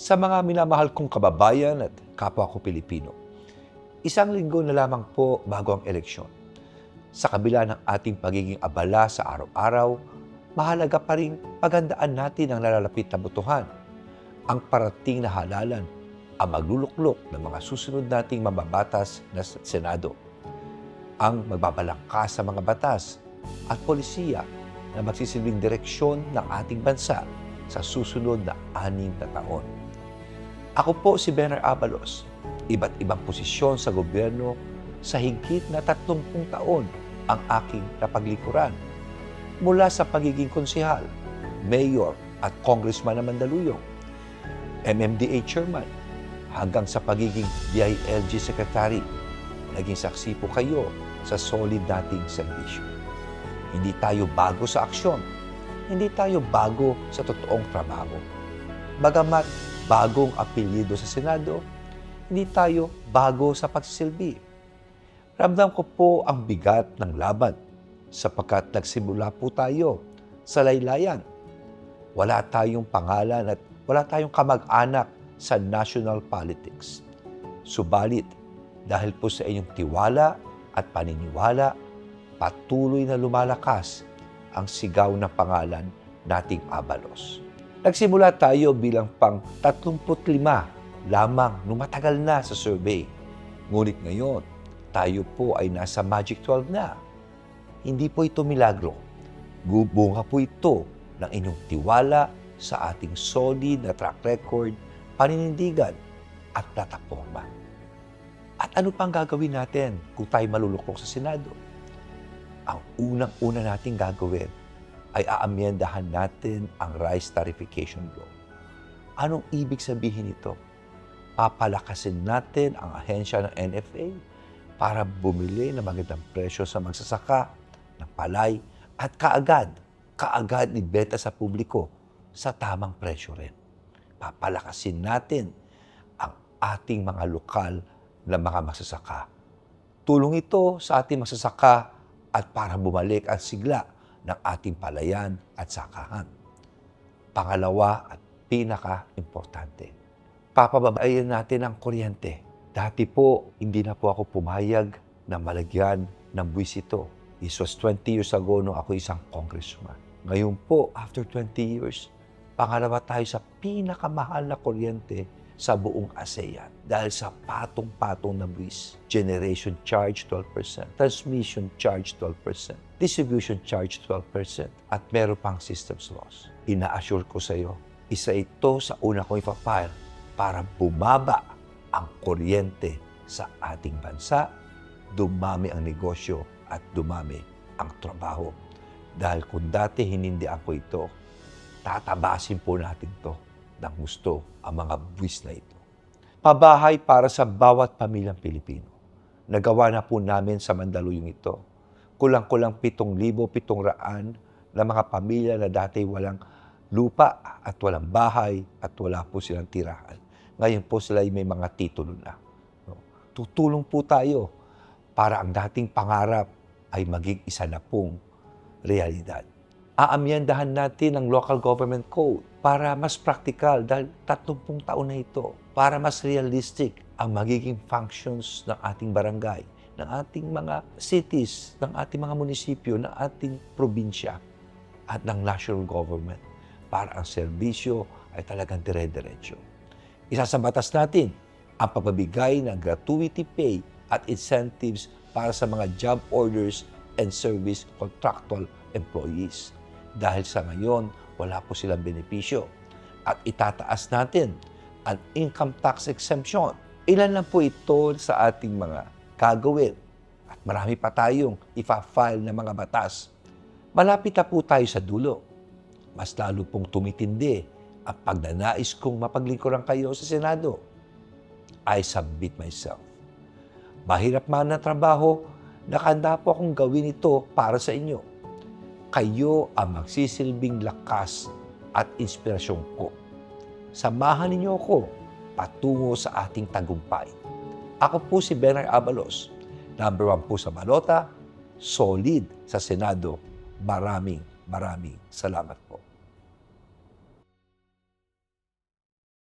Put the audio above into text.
Sa mga minamahal kong kababayan at kapwa ko Pilipino, isang linggo na lamang po bago ang eleksyon. Sa kabila ng ating pagiging abala sa araw-araw, mahalaga pa rin paghandaan natin ang nalalapit na botohan. Ang parating na halalan ang magluluklok ng mga susunod nating mababatas na Senado. Ang magbabalangkas sa mga batas at polisiya na magsisilbing direksyon ng ating bansa sa susunod na anim na taon. Ako po si Benar Abalos, iba't ibang posisyon sa gobyerno sa higit na 30 taon ang aking napaglikuran. Mula sa pagiging konsihal, mayor at congressman ng Mandaluyong, MMDA chairman, hanggang sa pagiging DILG secretary, naging saksi po kayo sa solid nating serbisyo. Hindi tayo bago sa aksyon. Hindi tayo bago sa totoong trabaho. Bagamat bagong apelyido sa Senado, hindi tayo bago sa pagsisilbi. Ramdam ko po ang bigat ng laban sapagkat nagsimula po tayo sa laylayan. Wala tayong pangalan at wala tayong kamag-anak sa national politics. Subalit, dahil po sa inyong tiwala at paniniwala, patuloy na lumalakas ang sigaw na pangalan nating Abalos. Nagsimula tayo bilang pang 35 lamang nung matagal na sa survey. Ngunit ngayon, tayo po ay nasa Magic 12 na. Hindi po ito milagro. Gubunga po ito ng inyong tiwala sa ating solid na track record, paninindigan at plataforma. At ano pang gagawin natin kung tayo maluluklok sa Senado? Ang unang-una nating gagawin ay aamyendahan natin ang Rice Tarification Law. Anong ibig sabihin ito? Papalakasin natin ang ahensya ng NFA para bumili ng magandang presyo sa magsasaka ng palay at kaagad, kaagad ibenta sa publiko sa tamang presyo rin. Papalakasin natin ang ating mga lokal na mga magsasaka. Tulong ito sa ating magsasaka at para bumalik ang sigla ng ating palayan at sakahan. Pangalawa at pinaka-importante, papababayan natin ang kuryente. Dati po, hindi na po ako pumayag na malagyan ng buwis ito. This was 20 years ago nung ako isang congressman. Ngayon po, after 20 years, pangalawa tayo sa pinakamahal na kuryente sa buong ASEAN dahil sa patong-patong na buwis. Generation charge 12%, transmission charge 12%, distribution charge 12%, at meron pang systems loss. Ina-assure ko sa iyo, isa ito sa una kong ipapile para bumaba ang kuryente sa ating bansa, dumami ang negosyo at dumami ang trabaho. Dahil kung dati hinindian ko ito, tatabasin po natin to ng gusto ang mga buwis na ito. Pabahay para sa bawat pamilyang Pilipino. Nagawa na po namin sa Mandaluyong ito. Kulang-kulang 7,700 na mga pamilya na dati walang lupa at walang bahay at wala po silang tirahan. Ngayon po sila ay may mga titulo na. Tutulong po tayo para ang dating pangarap ay maging isa na pong realidad aamyendahan natin ang local government code para mas practical dahil 30 taon na ito, para mas realistic ang magiging functions ng ating barangay, ng ating mga cities, ng ating mga munisipyo, ng ating probinsya at ng national government para ang serbisyo ay talagang dire-diretso. Isa sa batas natin ang pagpabigay ng gratuity pay at incentives para sa mga job orders and service contractual employees dahil sa ngayon wala po silang benepisyo. At itataas natin ang income tax exemption. Ilan lang po ito sa ating mga gagawin. At marami pa tayong ifa-file na mga batas. Malapit na po tayo sa dulo. Mas lalo pong tumitindi ang pagnanais kong mapaglingkuran kayo sa Senado. I submit myself. Mahirap man na trabaho, nakanda po akong gawin ito para sa inyo kayo ang magsisilbing lakas at inspirasyon ko. Samahan ninyo ako patungo sa ating tagumpay. Ako po si Benar Abalos, number one po sa balota, solid sa Senado. Maraming maraming salamat